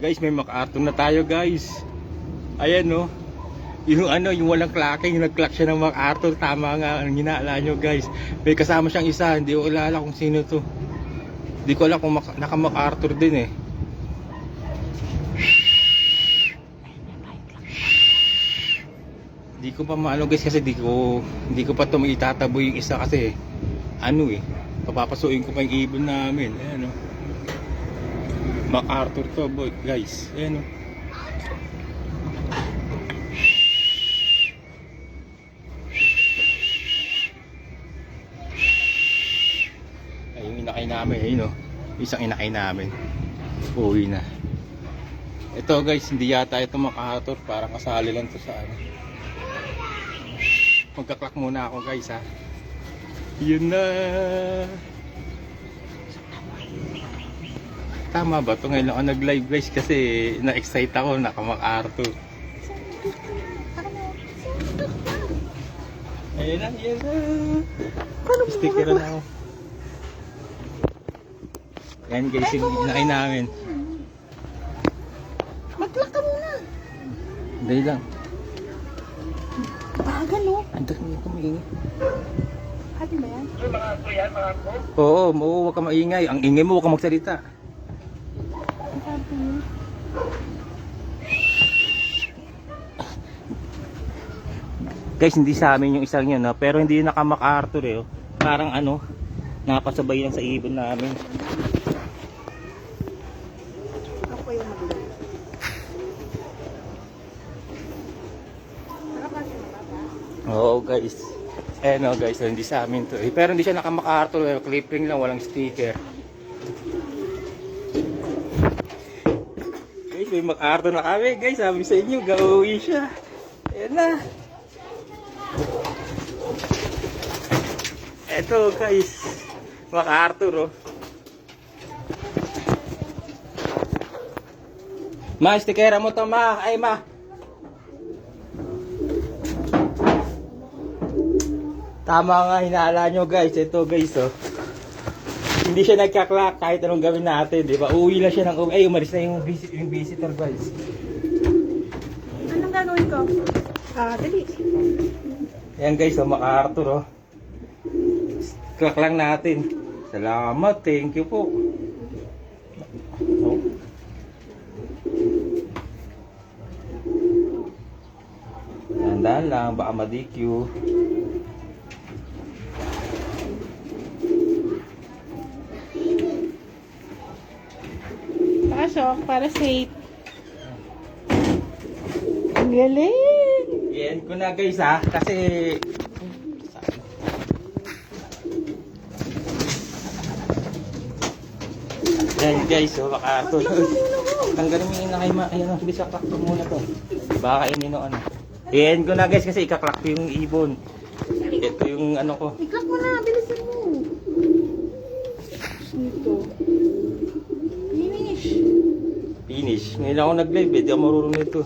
Guys, may MacArthur na tayo guys. Ayan no. Yung ano, yung walang clacking, yung nag-clack siya ng MacArthur. Tama nga, ang ginala nyo guys. May kasama siyang isa, hindi ko kilala kung sino to. Hindi ko alam kung naka-MacArthur din eh. Hindi ko pa maano guys kasi di ko hindi ko pa to maitataboy yung isa kasi ano eh papapasukin ko yung ibon namin ayan o MacArthur to boy. Guys ayan o ay yung inakay namin ayun o isang inakay namin. Uwi na. Ito guys hindi yata ito MacArthur parang kasali lang to sa ano. Magkaklak muna ako guys ha. Yun na tama ba ito ngayon ako nag live guys kasi na-excite ako naka-MacArthur ayun na ayun na. Sticker na ako. Yan guys yung inakay namin. Mag-lock ka muna. dahil lang. Bagal, no? andun ko maingay. Ate ba yan? oo oo huwag ka maingay. Ang ingay mo huwag ka magsalita. Ang. Guys, hindi sa amin yung isang yun, ha? pero hindi naka MacArthur eh. oh. Parang ano, napasabay lang sa ibon namin. Oo guys. Eh no guys, so, hindi sa amin to. Eh. Pero hindi siya naka MacArthur, eh. clip ring lang, walang sticker. May MacArthur na kami guys. Sabi sa inyo, gauwi siya. Ayan na. Eto guys, MacArthur oh. Ma, stikera mo to ma. Ay ma. Tama nga hinala nyo guys. Ito guys oh. Hindi siya nagka-clock kahit anong gawin natin, di ba? Uwi lang siya ng uwi. Ay, umalis na yung, visit, yung visitor guys. Anong gagawin ko? Ah, dali. Ayan guys, oh, MacArthur oh. Clock lang natin. Salamat, thank you po. Oh. Tandaan lang, baka ma-DQ. Pasok para safe. Ang galing! Yan ko na guys ha, kasi Yan guys, oh, baka ito. Tanggalin mo yung inakay ma. Ayan, sige sa clock ko muna to. Baka inino ano. Yan ko na guys kasi ikaklak ko yung ibon. Ito yung ano ko. I-clock mo na, bilisan mo. Ito. Finish. Ngayon ako nag-live eh. Ako marunong nito.